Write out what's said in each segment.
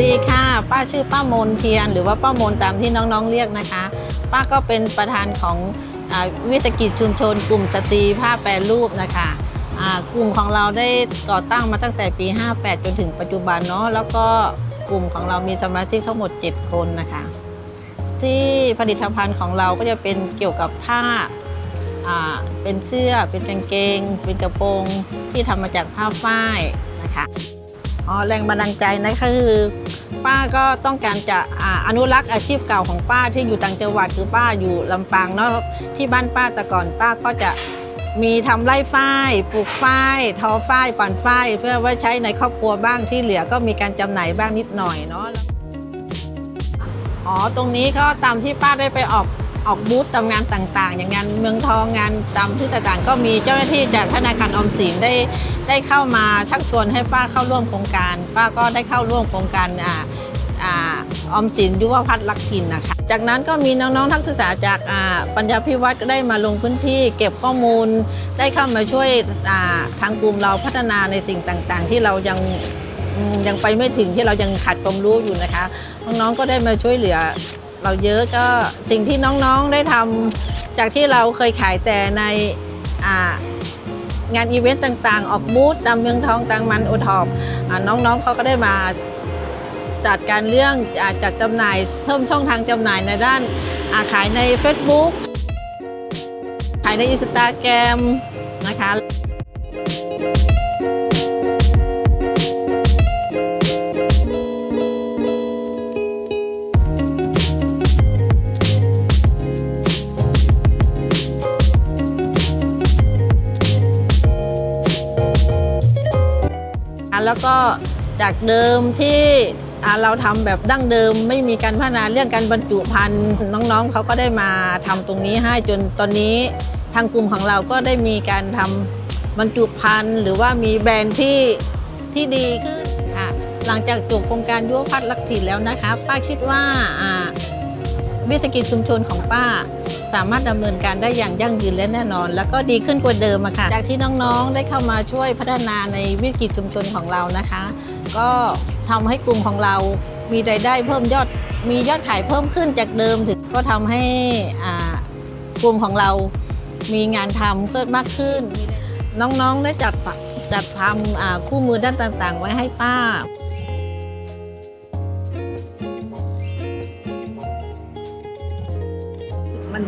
ดีค่ะ ป้าชื่อป้ามนเทียน หรือว่าป้ามนตามที่น้องๆเรียกนะคะ ป้าก็เป็นประธานของอวิสาหกิจชุมชน กลุ่มสตรีผ้าแปรรูปนะคะกลุ่มของเราได้ก่อตั้งมาตั้งแต่ปี 58 จนถึงปัจจุบันเนาะแล้วก็กลุ่มของเรามีสมาชิกทั้งหมด 7 คนนะคะ ที่ผลิตภัณฑ์ของเราก็จะเป็นเกี่ยวกับผ้าเป็นเสื้อเป็นกางเกง เป็นกระโปรงที่ทำมาจากผ้าฝ้ายนะคะ อ๋อแรงบันดาลใจนะคือ ป้าก็ต้องการจะออนุรักษ์อาชีพเก่าของป้าที่อยู่ต่างจังหวัดคือป้าอยู่ลำปางเนาะที่บ้านป้าแต่ก่อนป้าก็จะมีทำไร่ฝ้ายปลูกฝ้ายทอฝ้ายปั่นฝ้ายเพื่อไว้ใช้ในครอบครัวบ้างที่เหลือก็มีการจำหน่ายบ้างนิดหน่อยเนาะอ๋อตรงนี้ก็ตามที่ป้าได้ไปออก ออกบูธตามงานต่างๆ อย่างงานเมืองทองงานตามที่ต่างๆ ก็มีเจ้าหน้าที่จากธนาคารออมสินได้ได้เข้ามาชักชวนให้ป้าเข้าร่วมโครงการ ป้าก็ได้เข้าร่วมโครงการอ่าอ่าออมสินยุวพัฒน์ลักถิ่นนะคะ จากนั้นก็มีน้องๆทักศึกษาจากอ่าปัญญาพิวัตรก็ได้มาลงพื้นที่ เก็บข้อมูล ได้เข้ามาช่วยอ่าทางกลุ่มเราพัฒนาในสิ่งต่างๆ ที่เรายังยังไปไม่ถึงที่เรายังขาดความรู้อยู่นะคะ น้องๆก็ได้มาช่วยเหลือ เราเยอะก็สิ่งที่น้องๆได้ทำจากที่เราเคยขายแต่ในงานอีเวนต์ต่างๆ ออกบูธตามเมืองทองตางมันโอทอปน้องๆเขาก็ได้มาจัดการเรื่องอจัดจำหน่ายเพิ่มช่องทางจำหน่ายในด้านขายใน Facebook ขายในอินสตาแกรมนะคะ แล้วก็จากเดิมที่เราทำแบบดั้งเดิมไม่มีการพัฒนาเรื่องการบรรจุภัณฑ์น้องๆเขาก็ได้มาทำตรงนี้ให้จนตอนนี้ทางกลุ่มของเราก็ได้มีการทำบรรจุภัณฑ์หรือว่ามีแบรนด์ที่ที่ดีขึ้นค่ะหลังจากจบโครงการยุวพัฒน์ลักถิ่นแล้วนะคะ ป้าคิดว่าวิสกิจชุมชนของป้า สามารถดำเนินการได้อย่างยั่งยืนและแน่นอน แล้วก็ดีขึ้นกว่าเดิมอะค่ะจากที่น้องๆได้เข้ามาช่วยพัฒนาในวิกิจชุมชนของเรานะคะ ก็ทำให้กลุ่มของเรามีรายได้เพิ่มยอดมียอดขายเพิ่มขึ้นจากเดิมถึงก็ทำให้กลุ่มของเรามีงานทำเพิ่มมากขึ้น น้องๆได้จัดจัดทำคู่มือด้านต่างๆ ไว้ให้ป้า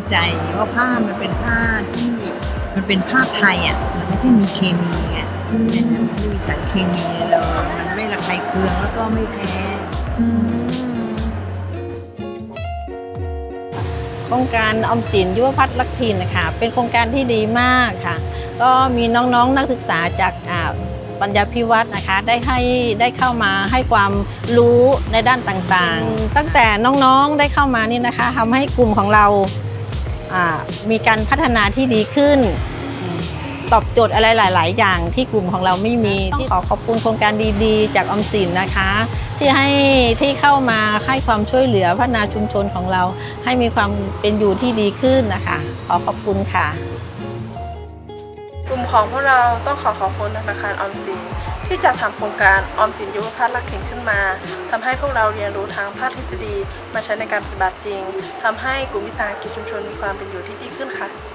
ใจว่าผ้ามันเป็นผ้าที่มันเป็นผ้าไทยอะมันไม่ใช่มีเคมีไงมันไม่มีสารเคมีเลยมันไม่ระคายเคืองแล้วก็ไม่แพ้โครงการออมสินยุวพัฒน์ลักทินนะคะเป็นโครงการที่ดีมากค่ะ ก็มีน้องๆนนักศึกษาจากปัญญาพิวัตรนะคะได้ให้ได้เข้ามาให้ความรู้ในด้านต่างๆ ตั้งแต่น้องๆได้เข้ามานี่นะคะทำให้กลุ่มของเรา มีการพัฒนาที่ดีขึ้น ตอบโจทย์อะไรหลาย ๆ อย่างที่กลุ่มของเราไม่มีที่ขอขอบคุณโครงการดีๆ จากออมสินนะคะ ที่ให้ที่เข้ามาให้ความช่วยเหลือพัฒนาชุมชนของเรา ให้มีความเป็นอยู่ที่ดีขึ้นนะคะ ขอขอบคุณค่ะ กลุ่มของพวกเราต้องขอขอบคุณธนาคารออมสินที่จัดทำโครงการออมสินยุวพัฒน์ลักถิ่นขึ้นมาทำให้พวกเราเรียนรู้ทางภาคทฤษฎีมาใช้ในการปฏิบัติจริงทำให้กลุ่มวิสาหกิจชุมชนมีความเป็นอยู่ที่ดีขึ้นค่ะ